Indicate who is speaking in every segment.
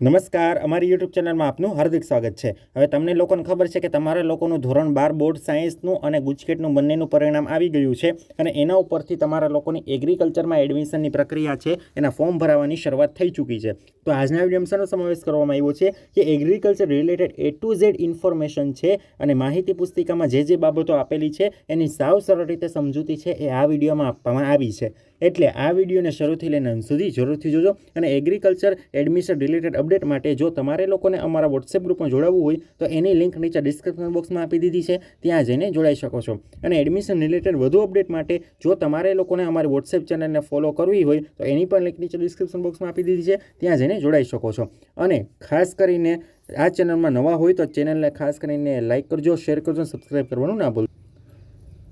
Speaker 1: નમસ્કાર, અમારી યુટ્યુબ ચેનલમાં આપનું હાર્દિક સ્વાગત છે. હવે તમને લોકોને ખબર છે કે તમારા લોકોનું ધોરણ બાર બોર્ડ સાયન્સનું અને ગુજકેટનું બંનેનું પરિણામ આવી ગયું છે અને એના ઉપરથી તમારા લોકોની એગ્રીકલ્ચરમાં એડમિશનની પ્રક્રિયા છે, એના ફોર્મ ભરાવાની શરૂઆત થઈ ચૂકી છે. તો આજના વિડીયોમાં સમાવેશ કરવામાં આવ્યો છે કે agriculture related A to Z information છે અને માહિતી પુસ્તિકામાં જે જે બાબતો આપેલી છે, એની સાવ સરળ રીતે સમજૂતી છે એ આ વિડીયોમાં આપવામાં આવી છે. એટલે આ વિડીયોને શરૂથી લઈને અંત સુધી જરૂરથી જોજો અને એગ્રીકલ્ચર એડમિશન રિલેટેડ અપડેટ માટે જો તમારે લોકોને અમારા વોટ્સએપ ગ્રુપમાં જોડાવવું હોય, તો એની લિંક નીચે ડિસ્ક્રિપ્શન બોક્સમાં આપી દીધી છે. ત્યાં જઈને જોડાઈ શકો છો. અને એડમિશન રિલેટેડ વધુ અપડેટ માટે જો તમારે લોકોને અમારી વોટ્સએપ ચેનલને ફોલો કરવી હોય, તો એની પણ લિંક નીચે ડિસ્ક્રિપ્શન બોક્સમાં આપી દીધી છે. ત્યાં જઈને જોડાઈ શકો છો. અને ખાસ કરીને આ ચેનલમાં નવા હોય તો ચેનલને ખાસ કરીને લાઇક કરજો શેર કરજો સબસ્ક્રાઈબ કરવાનું ના ભૂલતા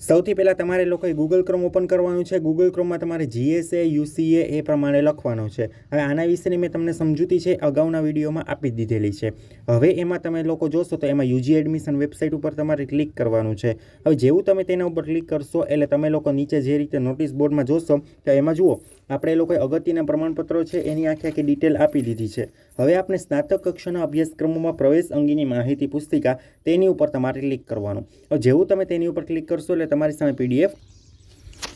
Speaker 1: સૌથી પહેલાં તમારે લોકોએ ગૂગલ ક્રોમ ઓપન કરવાનું છે. ગૂગલ ક્રોમમાં તમારે જીએસએ યુસીએ એ પ્રમાણે લખવાનો છે. હવે આના વિશેની મેં તમને સમજૂતી છે, અગાઉના વિડીયોમાં આપી દીધેલી છે. હવે એમાં તમે લોકો જોશો તો એમાં યુજી એડમિશન વેબસાઇટ ઉપર તમારે ક્લિક કરવાનું છે. હવે જેવું તમે તેના ઉપર ક્લિક કરશો, એટલે તમે લોકો નીચે જે રીતે નોટિસ બોર્ડમાં જોશો, તો એમાં જુઓ આપણે લોકોએ અગત્યના પ્રમાણપત્રો છે, એની આખી આખી ડિટેલ આપી દીધી છે. હવે આપણે સ્નાતક કક્ષાના અભ્યાસક્રમોમાં પ્રવેશ અંગેની માહિતી, પુસ્તિકા તેની ઉપર તમારે ક્લિક કરવાનું. જેવું તમે તેની ઉપર ક્લિક કરશો એટલે તમારી સામે પીડીએફ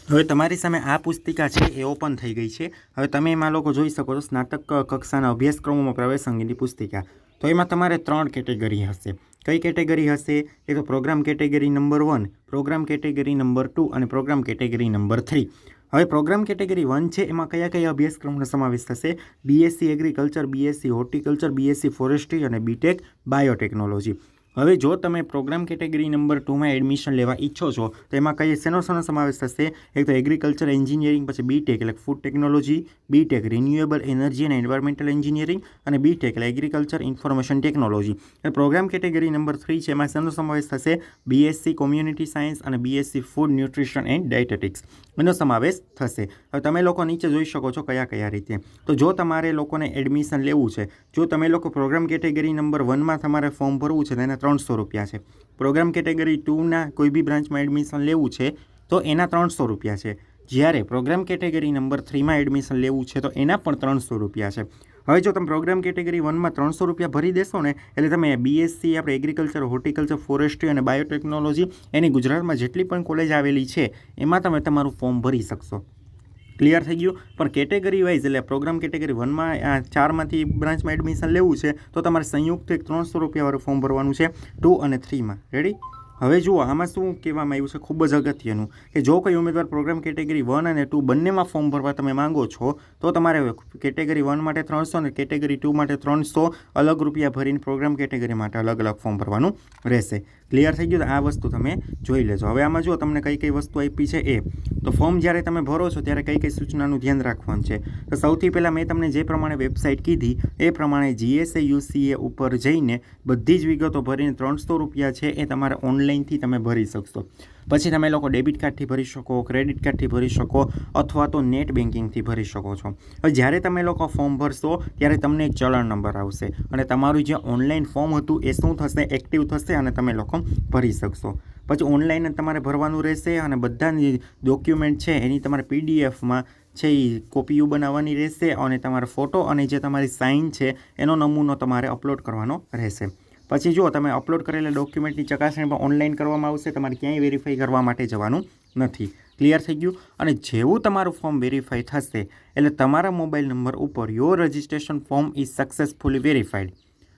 Speaker 1: હવે તમારી સામે આ પુસ્તિકા છે, એ ઓપન થઈ ગઈ છે. હવે તમે એમાં લોકો જોઈ શકો છો, સ્નાતક કક્ષાના અભ્યાસક્રમોમાં પ્રવેશ અંગેની પુસ્તિકા. તો એમાં તમારે ત્રણ કેટેગરી હશે. કઈ કેટેગરી હશે? એક તો program category number one program category number two અને પ્રોગ્રામ કેટેગરી નંબર થ્રી હવે પ્રોગ્રામ કેટેગરી વન છે, એમાં કયા કયા અભ્યાસક્રમનો સમાવેશ થશે? BSc agriculture BSc horticulture BSc forestry અને બીટેક બાયોટેકનોલોજી હવે જો તમે પ્રોગ્રામ કેટેગરી નંબર ટુમાં એડમિશન લેવા ઈચ્છો છો, તો એમાં કઈ શેનો શેનો સમાવેશ થશે? એક તો એગ્રીકલ્ચર એન્જિનિયરિંગ પછી બીટેક એટલે food technology BTech renewable energy અને એન્વાયરમેન્ટલ એન્જિનિયરિંગ અને બીટેક એટલે એગ્રીકલ્ચર ઇન્ફોર્મેશન ટેકનોલોજી અને પ્રોગ્રામ કેટેગરી નંબર થ્રી છે, એમાં શેનો સમાવેશ થશે? બીએસસી કોમ્યુનિટી સાયન્સ અને BSc food nutrition and dietetics એનો સમાવેશ થશે. હવે તમે લોકો નીચે જોઈ શકો છો કયા કયા રીતે. તો જો તમારે લોકોને એડમિશન લેવું છે, જો તમે લોકો પ્રોગ્રામ કેટેગરી નંબર વનમાં તમારે ફોર્મ ભરવું છે તેના ત્રણસો રૂપિયા છે. પ્રોગ્રામ કેટેગરી ટુના કોઈ બી બ્રાન્ચમાં એડમિશન લેવું છે, તો એના ત્રણસો રૂપિયા છે. જ્યારે પ્રોગ્રામ કેટેગરી નંબર થ્રીમાં એડમિશન લેવું છે, તો એના પણ ત્રણસો રૂપિયા છે. હવે જો તમે પ્રોગ્રામ કેટેગરી વનમાં ત્રણસો રૂપિયા ભરી દેશો ને, એટલે તમે બીએસસી, આપણે એગ્રીકલ્ચર, હોર્ટિકલ્ચર, ફોરેસ્ટ્રી અને બાયોટેકનોલોજી, એની ગુજરાતમાં જેટલી પણ કોલેજ આવેલી છે, એમાં તમે તમારું ફોર્મ ભરી શકશો. ક્લિયર થઈ ગયું. પણ કેટેગરી વાઇઝ એટલે પ્રોગ્રામ કેટેગરી વનમાં ચારમાંથી બ્રાન્ચમાં એડમિશન લેવું છે, તો તમારે સંયુક્ત એક ત્રણસો રૂપિયાવાળું ફોર્મ ભરવાનું છે. ટુ અને થ્રીમાં રેડી હવે જુઓ, આમાં શું કહેવામાં આવ્યું છે? ખૂબ જ અગત્યનું કે જો કોઈ ઉમેદવાર પ્રોગ્રામ કેટેગરી વન અને ટુ બંનેમાં ફોર્મ ભરવા તમે માંગો છો, તો તમારે કેટેગરી વન માટે ત્રણસો અને કેટેગરી ટુ માટે ત્રણસો અલગ રૂપિયા ભરીને પ્રોગ્રામ કેટેગરી માટે અલગ અલગ ફોર્મ ભરવાનું રહેશે. ક્લિયર થઈ ગયું? તો આ વસ્તુ તમે જોઈ લેજો. હવે આમાં જો તમને કઈ કઈ વસ્તુ આપી છે એ. તો ફોર્મ જ્યારે તમે ભરો છો, ત્યારે કઈ કઈ સૂચનાનું ધ્યાન રાખવાનું છે? તો સૌથી પહેલાં મેં તમને જે પ્રમાણે વેબસાઇટ કીધી, એ પ્રમાણે જીએસએ યુસીએ ઉપર જઈને બધી જ વિગતો ભરીને ત્રણસો રૂપિયા છે એ તમારે ઓનલાઈનથી તમે ભરી શકશો. પછી તમે લોકો ડેબિટ કાર્ડથી ભરી શકો, ક્રેડિટ કાર્ડથી ભરી શકો અથવા તો નેટ બેન્કિંગથી ભરી શકો છો. હવે જ્યારે તમે લોકો ફોર્મ ભરશો ત્યારે તમને એક ચલણ નંબર આવશે અને તમારું જે ઓનલાઈન ફોર્મ હતું એ શું થશે, એક્ટિવ થશે અને તમે લોકો ભરી શકશો. પછી ઓનલાઈન તમારે ભરવાનું રહેશે અને બધાની ડોક્યુમેન્ટ છે એની તમારે પીડીએફમાં છે એ કોપીઓ બનાવવાની રહેશે અને તમારો ફોટો અને જે તમારી સાઇન છે એનો નમૂનો તમારે અપલોડ કરવાનો રહેશે. પછી જો તમે અપલોડ કરેલા ડોક્યુમેન્ટની ચકાસણી પણ ઓનલાઈન કરવામાં આવશે. તમારે ક્યાંય વેરીફાઈ કરવા માટે જવાનું નથી. ક્લિયર થઈ ગયું? અને જેવું તમારું ફોર્મ વેરીફાઈ થશે, એટલે તમારા મોબાઈલ નંબર ઉપર your registration form is successfully verified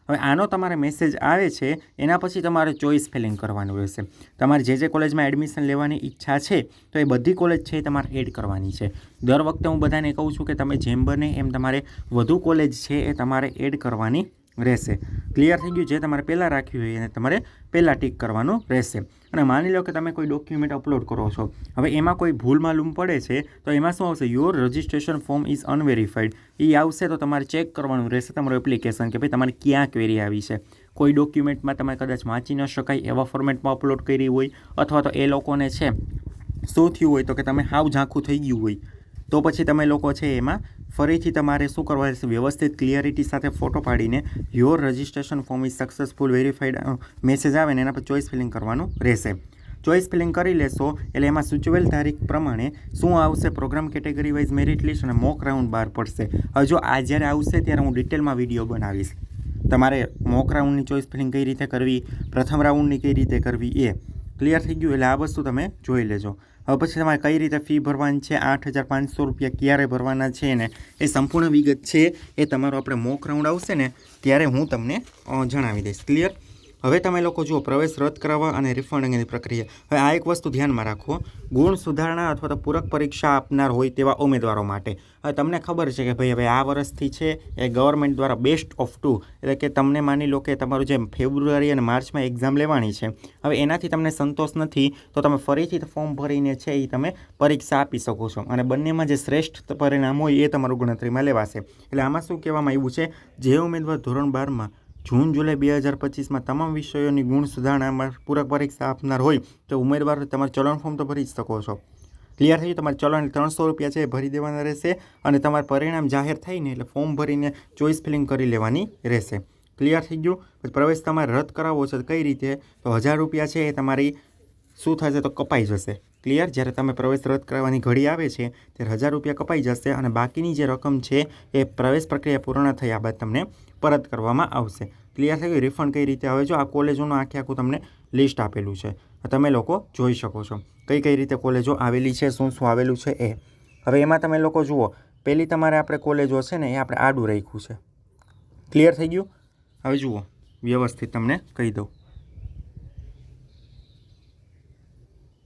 Speaker 1: હવે આનો તમારે મેસેજ આવે છે, એના પછી તમારે ચોઈસ ફિલિંગ કરવાનું રહેશે. તમારે જે જે કોલેજમાં એડમિશન લેવાની ઈચ્છા છે, તો એ બધી કોલેજ છે એ તમારે એડ કરવાની છે. દર વખતે હું બધાને કહું છું કે તમે જેમ બને એમ તમારે વધુ કોલેજ છે એ તમારે એડ કરવાની રહેશે. ક્લિયર થઈ ગયું? જે તમારે પહેલાં રાખ્યું હોય એને તમારે પહેલાં ટીક કરવાનું રહેશે. અને માની લો કે તમે કોઈ ડોક્યુમેન્ટ અપલોડ કરો છો. હવે એમાં કોઈ ભૂલ માલુમ પડે છે, તો એમાં શું આવશે? Your registration form is unverified એ આવશે તો તમારે ચેક કરવાનું રહેશે તમારું એપ્લિકેશન કે ભાઈ તમારે ક્યાં ક્વેરી આવી છે. કોઈ ડોક્યુમેન્ટમાં તમે કદાચ વાંચી ન શકાય એવા ફોર્મેટમાં અપલોડ કરી હોય અથવા તો એ લોકોને છે, શું થયું હોય તો કે તમે હાવ ઝાંખું થઈ ગયું હોય. તો પછી તમે લોકો છે એમાં ફરીથી તમારે શું કરવા રહેશે? વ્યવસ્થિત ક્લિયરિટી સાથે ફોટો પાડીને your registration form is successful verified message આવે ને એના પર ચોઈસ ફિલિંગ કરવાનું રહેશે. ચોઈસ ફિલિંગ કરી લેશો, એટલે એમાં સૂચવેલ તારીખ પ્રમાણે શું આવશે? Programme category wise merit list અને મોક રાઉન્ડ બહાર પડશે. હવે જો આ જ્યારે આવશે ત્યારે હું ડિટેલમાં વીડિયો બનાવીશ. તમારે મોક રાઉન્ડની ચોઈસ ફિલિંગ કઈ રીતે કરવી? પ્રથમ રાઉન્ડની કઈ રીતે કરવી? એ ક્લિયર થઈ ગયું, એટલે આ વસ્તુ તમે જોઈ લેજો. હવે પછી તમારે કઈ રીતે ફી ભરવાની છે? આઠ હજાર પાંચસો રૂપિયા ક્યારે ભરવાના છે ને? એ સંપૂર્ણ વિગત છે. એ તમારો આપણે મોક રાઉન્ડ આવશે ને, ત્યારે હું તમને જણાવી દઈશ. ક્લિયર હવે તમે લોકો જુઓ, પ્રવેશ રદ કરાવવા અને રિફંડ અંગેની પ્રક્રિયા. હવે આ એક વસ્તુ ધ્યાનમાં રાખો, ગુણ સુધારણા અથવા તો પૂરક પરીક્ષા આપનાર હોય તેવા ઉમેદવારો માટે. હવે તમને ખબર છે કે ભાઈ હવે આ વર્ષથી છે એ ગવર્મેન્ટ દ્વારા બેસ્ટ ઓફ ટુ એટલે કે તમને માની લો કે તમારું જે ફેબ્રુઆરી અને માર્ચમાં એક્ઝામ લેવાની છે. હવે એનાથી તમને સંતોષ નથી, તો તમે ફરીથી ફોર્મ ભરીને છે એ તમે પરીક્ષા આપી શકો છો. અને બંનેમાં જે શ્રેષ્ઠ પરિણામ હોય એ તમારું ગણતરીમાં લેવાશે. એટલે આમાં શું કહેવામાં આવ્યું છે? જે ઉમેદવાર ધોરણ બારમાં જૂન, જુલાઈ બે હજાર પચીસમાં તમામ વિષયોની ગુણ સુધારણામાં પૂરક પરીક્ષા આપનાર હોય તો ઉમેદવાર તમારે ચલણ ફોર્મ તો ભરી જ શકો છો. ક્લિયર થઈ તમારે ચલણ ત્રણસો રૂપિયા છે એ ભરી દેવાના રહેશે અને તમારે પરિણામ જાહેર થઈને એટલે ફોર્મ ભરીને ચોઈસ ફિલિંગ કરી લેવાની રહેશે. ક્લિયર થઈ ગયું? પછી પ્રવેશ તમારે રદ કરાવવો છે કઈ રીતે? તો હજાર રૂપિયા છે એ તમારી શું થશે તો કપાઈ જશે. ક્લિયર જ્યારે તમે પ્રવેશ રદ કરવાની ઘડી આવે છે, ત્યારે હજાર રૂપિયા કપાઈ જશે અને બાકીની જે રકમ છે, એ પ્રવેશ પ્રક્રિયા પૂર્ણ થયા બાદ તમને પરત કરવામાં આવશે. ક્લિયર થઈ ગયું? રિફંડ કઈ રીતે આવે? જો આ કોલેજોનું આખે આખું તમને લિસ્ટ આપેલું છે તમે લોકો જોઈ શકો છો. કઈ કઈ રીતે કોલેજો આવેલી છે, શું શું આવેલું છે, એ. હવે એમાં તમે લોકો જુઓ, પહેલી તમારે આપણે કોલેજો છે ને, એ આપણે આડું રાખ્યું છે. ક્લિયર થઈ ગયું? હવે જુઓ, વ્યવસ્થિત તમને કહી દઉં.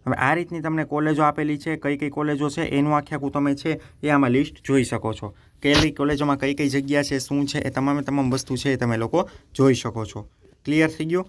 Speaker 1: હવે આ રીતની તમને કોલેજો આપેલી છે, કઈ કઈ કોલેજો છે, એનું આખે આખું તમે છે, એ આમાં લિસ્ટ જોઈ શકો છો. કઈ કોલેજોમાં કઈ કઈ જગ્યા છે, શું છે, એ તમામે તમામ વસ્તુ છે એ તમે લોકો જોઈ શકો છો. ક્લિયર થઈ ગયું?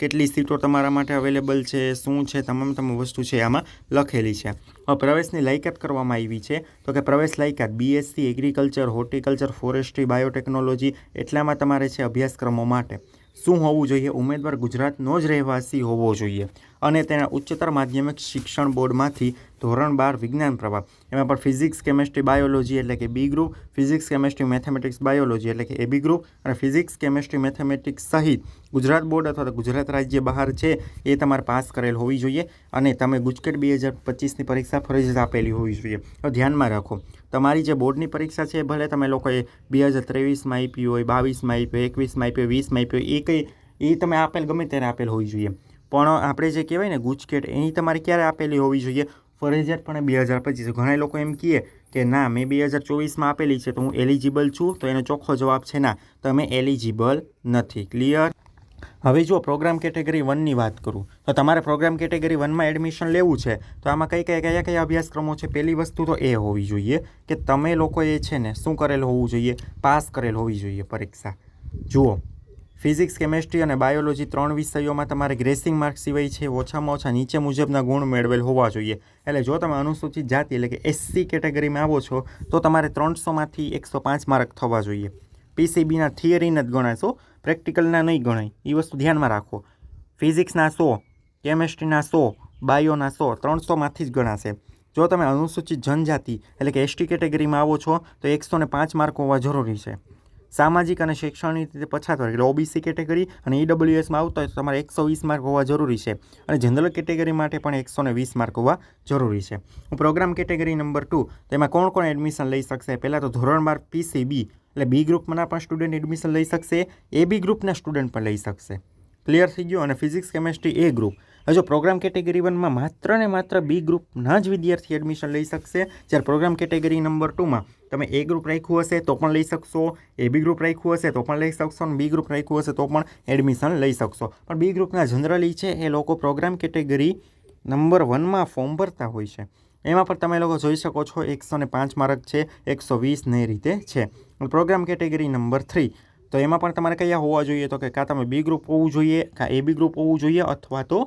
Speaker 1: કેટલી સીટો તમારા માટે અવેલેબલ છે, શું છે, તમામ તમામ વસ્તુ છે આમાં લખેલી છે. હવે પ્રવેશની લાયકાત કરવામાં આવી છે. તો કે પ્રવેશ લાયકાત BSc agriculture horticulture forestry biotechnology એટલામાં તમારે છે અભ્યાસક્રમો માટે. શું હોવું જોઈએ? ઉમેદવાર ગુજરાતનો જ રહેવાસી હોવો જોઈએ. અને તેના ઉચ્ચતર માધ્યમિક શિક્ષણ બોર્ડમાંથી ધોરણ બાર વિજ્ઞાન પ્રવાહ. એમાં પણ ફિઝિક્સ, કેમેસ્ટ્રી, બાયોલોજી એટલે કે B group physics, chemistry, mathematics, biology એટલે કે એ બી ગ્રુપ અને ફિઝિક્સ, કેમેસ્ટ્રી, મેથેમેટિક્સ સહિત ગુજરાત બોર્ડ અથવા તો ગુજરાત રાજ્ય બહાર છે એ તમારે પાસ કરેલ હોવી જોઈએ અને તમે ગુજકેટ બે હજાર પચીસની પરીક્ષા ફરજિયાત આપેલી હોવી જોઈએ. તો ધ્યાનમાં રાખો, તમારી જે બોર્ડની પરીક્ષા છે ભલે તમે લોકોએ બે હજાર ત્રેવીસમાં આપી હોય, બાવીસમાં આપી હોય, એકવીસમાં આપી હોય, વીસમાં આપી એ કંઈ, એ તમે આપેલ ગમે ત્યારે આપેલ હોવી જોઈએ. પણ આપણે જે કહેવાય ને ગુજકેટ એની તમારે ક્યારે આપેલી હોવી જોઈએ? ફરજિયાતપણે બે હજાર પચીસ. ઘણા લોકો એમ કહે કે, ના, મેં બે હજાર ચોવીસમાં આપેલી છે, તો હું એલિજિબલ છું? તો એનો ચોખ્ખો જવાબ છે, ના, તમે એલિજિબલ નથી. ક્લિયર હવે જો પ્રોગ્રામ કેટેગરી વનની વાત કરું. તો તમારે પ્રોગ્રામ કેટેગરી વનમાં એડમિશન લેવું છે, તો આમાં કઈ કઈ, કયા કયા અભ્યાસક્રમો છે? પહેલી વસ્તુ તો એ હોવી જોઈએ કે તમે લોકો એ છે ને શું કરેલ હોવું જોઈએ? પાસ કરેલ હોવી જોઈએ પરીક્ષા. જુઓ ફિઝિક્સ, કેમેસ્ટ્રી અને બાયોલોજી ત્રણ વિષયોમાં તમારે ગ્રેસિંગ માર્ક સિવાય છે, ઓછામાં ઓછા નીચે મુજબના ગુણ મેળવેલ હોવા જોઈએ. એટલે જો તમે અનુસૂચિત જાતિ એટલે કે એસસી કેટેગરીમાં આવો છો, તો તમારે ત્રણસોમાંથી એકસો પાંચ માર્ક થવા જોઈએ. પીસીબીના થિયરી જ ગણાશો, પ્રેક્ટિકલના નહીં ગણાય. એ વસ્તુ ધ્યાનમાં રાખો. ફિઝિક્સના સો, કેમેસ્ટ્રીના સો, બાયોના સો, ત્રણસોમાંથી જ ગણાશે. જો તમે અનુસૂચિત જનજાતિ એટલે કે એસટી કેટેગરીમાં આવો છો, તો એકસો પાંચ માર્ક હોવા જરૂરી છે. સામાજિક અને શૈક્ષણિક રીતે પછાત વર્ગ, એટલે ઓબીસી કેટેગરી અને ઈડબ્લ્યુએસમાં આવતો હોય તો તમારે એકસો વીસ માર્ક હોવા જરૂરી છે. અને જનરલ કેટેગરી માટે પણ એકસો ને વીસ માર્ક હોવા જરૂરી છે. પ્રોગ્રામ કેટેગરી નંબર ટુ તેમાં કોણ કોણ એડમિશન લઈ શકશે? પહેલાં તો ધોરણ બાર પીસીબી એટલે બી ગ્રુપના પણ સ્ટુડન્ટ એડમિશન લઈ શકશે. એ બી ગ્રુપના સ્ટુડન્ટ પણ લઈ શકશે. ક્લિયર થઈ ગયું? અને ફિઝિક્સ કેમેસ્ટ્રી એ ગ્રુપ હજુ પ્રોગ્રામ કેટેગરી વનમાં માત્ર ને માત્ર બી ગ્રુપના જ વિદ્યાર્થી એડમિશન લઈ શકશે. જ્યારે પ્રોગ્રામ કેટેગરી નંબર ટુમાં તમે એ ગ્રુપ રાખ્યું હશે તો પણ લઈ શકશો. એ બી ગ્રુપ રાખ્યું હશે તો પણ લઈ શકશો અને બી ગ્રુપ રાખ્યું હશે તો પણ એડમિશન લઈ શકશો. પણ બી ગ્રુપના જનરલી છે એ લોકો પ્રોગ્રામ કેટેગરી નંબર વનમાં ફોર્મ ભરતા હોય છે. એમાં પણ તમે લોકો જોઈ શકો છો એકસો ને પાંચ માર્ક છે, એકસો વીસને રીતે છે. પ્રોગ્રામ કેટેગરી નંબર થ્રી તો એમાં પણ તમારે કયા હોવા જોઈએ? તો કે કાં તમે બી ગ્રુપ હોવું જોઈએ, કાં એ બી ગ્રુપ હોવું જોઈએ અથવા તો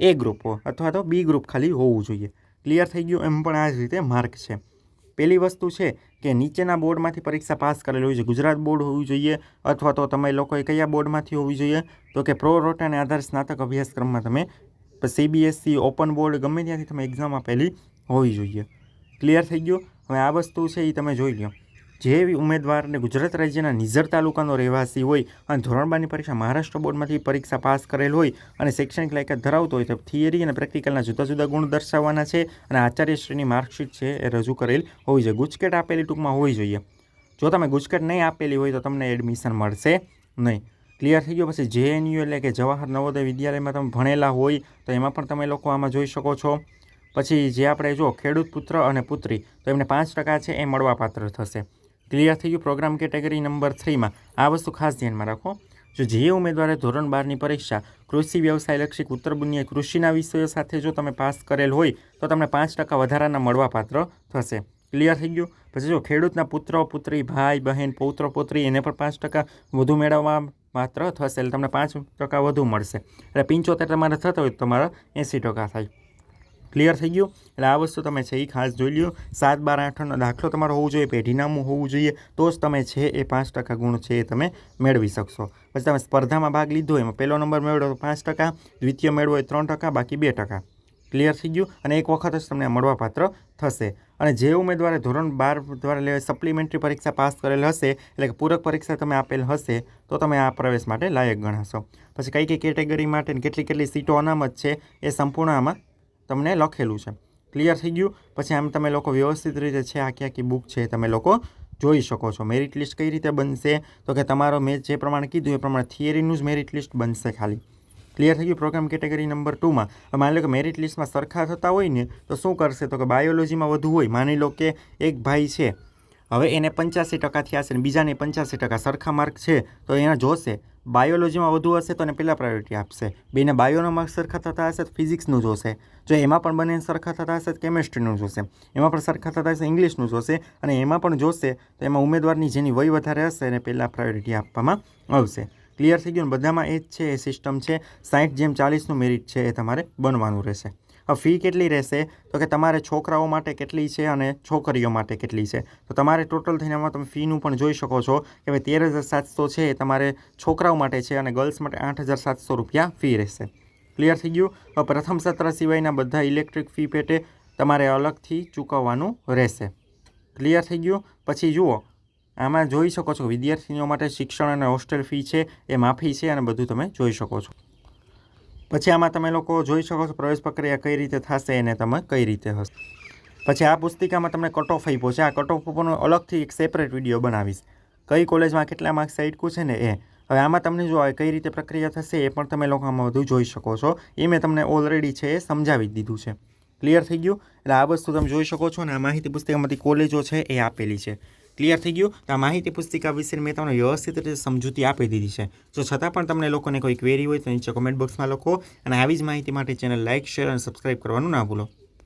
Speaker 1: એ ગ્રુપ અથવા તો બી ગ્રુપ ખાલી હોવું જોઈએ. ક્લિયર થઈ ગયું એમ પણ આ જ રીતે માર્ક છે. પહેલી વસ્તુ છે કે નીચેના બોર્ડમાંથી પરીક્ષા પાસ કરેલી હોય છે. ગુજરાત બોર્ડ હોવું જોઈએ અથવા તો તમે લોકોએ કયા બોર્ડમાંથી હોવી જોઈએ? તો કે પ્રો રોટાને આધાર સ્નાતક અભ્યાસક્રમમાં તમે સીબીએસસી ઓપન બોર્ડ ગમે ત્યાંથી તમે એક્ઝામ આપેલી હોવી જોઈએ. ક્લિયર થઈ ગયું? હવે આ વસ્તુ છે એ તમે જોઈ લો જે ઉમેદવારને ગુજરાત રાજ્યના નિઝર તાલુકાનો રહેવાસી હોય અને ધોરણ બારની પરીક્ષા મહારાષ્ટ્ર બોર્ડમાંથી પરીક્ષા પાસ કરેલ હોય અને શૈક્ષણિક લાયકાત ધરાવતો હોય તો થિયરી અને પ્રેક્ટિકલના જુદા જુદા ગુણ દર્શાવવાના છે અને આચાર્યશ્રીની માર્કશીટ છે એ રજૂ કરેલ હોવી જોઈએ. ગુજકેટ આપેલી ટૂંકમાં હોવી જોઈએ. જો તમે ગુજકેટ નહીં આપેલી હોય તો તમને એડમિશન મળશે નહીં. ક્લિયર થઈ ગયો? પછી જેએનયુ એટલે કે જવાહર નવોદય વિદ્યાલયમાં તમે ભણેલા હોય તો એમાં પણ તમે લોકો આમાં જોઈ શકો છો. પછી જે આપણે જો ખેડૂત પુત્ર અને પુત્રી, તો એમને પાંચ ટકા છે, એ મળવાપાત્ર થશે. ક્લિયર થઈ ગયું પ્રોગ્રામ કેટેગરી નંબર થ્રીમાં. આ વસ્તુ ખાસ ધ્યાનમાં રાખો. જો જે ઉમેદવારે ધોરણ બારની પરીક્ષા કૃષિ વ્યવસાયલક્ષી ઉત્તર બુનિયા કૃષિના વિષયો સાથે જો તમે પાસ કરેલ હોય, તો તમને પાંચ ટકા વધારાના મળવાપાત્ર થશે. ક્લિયર થઈ ગયું? પછી જો ખેડૂતના પુત્ર, પુત્રી, ભાઈ, બહેન, પૌત્ર, પૌત્રી, એને પણ પાંચ ટકા વધુ મેળવવા માત્ર થશે એટલે તમને પાંચ ટકા વધુ મળશે. એટલે પંચોતેર તમારે થતા હોય તો તમારા એંસી ટકા થાય. ક્લિયર થઈ ગયું. એટલે આ વસ્તુ તમે છે એ ખાસ જોઈ લ્યો. સાત, બાર આઠનો દાખલો તમારો હોવો જોઈએ, પેઢીનામું હોવું જોઈએ. તો જ તમે છે એ પાંચ ટકા ગુણ છે એ તમે મેળવી શકશો. પછી તમે સ્પર્ધામાં ભાગ લીધો, એમાં પહેલો નંબર મેળવ્યો તો પાંચ ટકા, દ્વિતીય મેળવો એ ત્રણ ટકા, બાકી બે ટકા. ક્લિયર થઈ ગયું? અને એક વખત જ તમને મળવાપાત્ર થશે. અને જે ઉમેદવારે ધોરણ બાર દ્વારા સપ્લિમેન્ટરી પરીક્ષા પાસ કરેલ હશે, એટલે કે પૂરક પરીક્ષા તમે આપેલ હશે, તો તમે આ પ્રવેશ માટે લાયક ગણાશો. પછી કઈ કઈ કેટેગરી માટે કેટલી કેટલી સીટો અનામત છે, એ સંપૂર્ણ આમાં તમને લખેલું છે. ક્લિયર થઈ ગયું? પછી આમ તમે લોકો વ્યવસ્થિત રીતે છે આખી આખી બુક છે તમે લોકો જોઈ શકો છો. મેરિટ લિસ્ટ કઈ રીતે બનશે? તો કે તમારો મેં જે પ્રમાણે કીધું એ પ્રમાણે થિયરીનું જ મેરિટ લિસ્ટ બનશે ખાલી. ક્લિયર થઈ ગયું પ્રોગ્રામ કેટેગરી નંબર ટુમાં માની લો કે મેરિટ લિસ્ટમાં સરખા થતા હોય ને, તો શું કરશે? તો કે બાયોલોજીમાં વધુ હોય. માની લો કે એક ભાઈ છે હવે એને પંચ્યાસી ટકા થયા છે ને બીજાને પંચ્યાસી ટકા સરખા માર્ક છે, તો એના જોશે. બાયોલોજીમાં વધુ હશે તો એને પહેલાં પ્રાયોરિટી આપશે. બેને બાયોનો માર્ક સરખા થતા હશે તો ફિઝિક્સનું જોશે. જો એમાં પણ બંને સરખા થતા હશે તો કેમેસ્ટ્રીનું જોશે. એમાં પણ સરખા થતા હશે ઇંગ્લિશનું જોશે અને એમાં પણ જોશે તો એમાં ઉમેદવારની જેની વય વધારે હશે એને પહેલાં પ્રાયોરિટી આપવામાં આવશે. ક્લિયર થઈ ગયું બધામાં એ જ છે, એ સિસ્ટમ છે. સાઠ જેમ ચાલીસનું મેરિટ છે એ તમારે બનવાનું રહેશે. ફી કેટલી રહેશે? તો કે તમારે છોકરાઓ માટે કેટલી છે અને છોકરીઓ માટે કેટલી છે? તો તમારે ટોટલ થઈને આમાં તમે ફીનું પણ જોઈ શકો છો કે ભાઈ તેર હજાર સાતસો છે તમારે છોકરાઓ માટે છે અને ગર્લ્સ માટે આઠ હજાર સાતસો રૂપિયા ફી રહેશે. ક્લિયર થઈ ગયું? પ્રથમ સત્ર સિવાયના બધા ઇલેક્ટ્રિક ફી પેટે તમારે અલગથી ચૂકવવાનું રહેશે. ક્લિયર થઈ ગયું? પછી જુઓ, આમાં જોઈ શકો છો વિદ્યાર્થીઓ માટે શિક્ષણ અને હોસ્ટેલ ફી છે, એ માફી છે અને બધું તમે જોઈ શકો છો. પછી આમાં તમે લોકો જોઈ શકો છો પ્રવેશ પ્રક્રિયા કઈ રીતે થશે અને તમે કઈ રીતે હશે. પછી આ પુસ્તિકામાં તમને કટ ઓફ આપ્યો છે. આ કટ ઓફ ઉપરનો અલગથી એક સેપરેટ વીડિયો બનાવીશ. કઈ કોલેજમાં કેટલા માર્ક્સ આટકું છે ને એ. હવે આમાં તમને જો કઈ રીતે પ્રક્રિયા થશે એ પણ તમે લોકો આમાં વધુ જોઈ શકો છો. એ મેં તમને ઓલરેડી છે એ સમજાવી દીધું છે. ક્લિયર થઈ ગયું? એટલે આ વસ્તુ તમે જોઈ શકો છો અને આ માહિતી પુસ્તિકામાંથી કોલેજો છે એ આપેલી છે. ક્લિયર થઈ ગયું? તો આ માહિતી પુસ્તિકા વિશે મેં તમને વ્યવસ્થિત રીતે સમજૂતી આપી દીધી છે. જો છતાં પણ તમને લોકોને કોઈ ક્વેરી હોય તો નીચે કોમેન્ટ બોક્સમાં લખો અને આવી જ માહિતી માટે ચેનલ લાઇક શેર અને સબસ્ક્રાઇબ કરવાનું ના ભૂલો.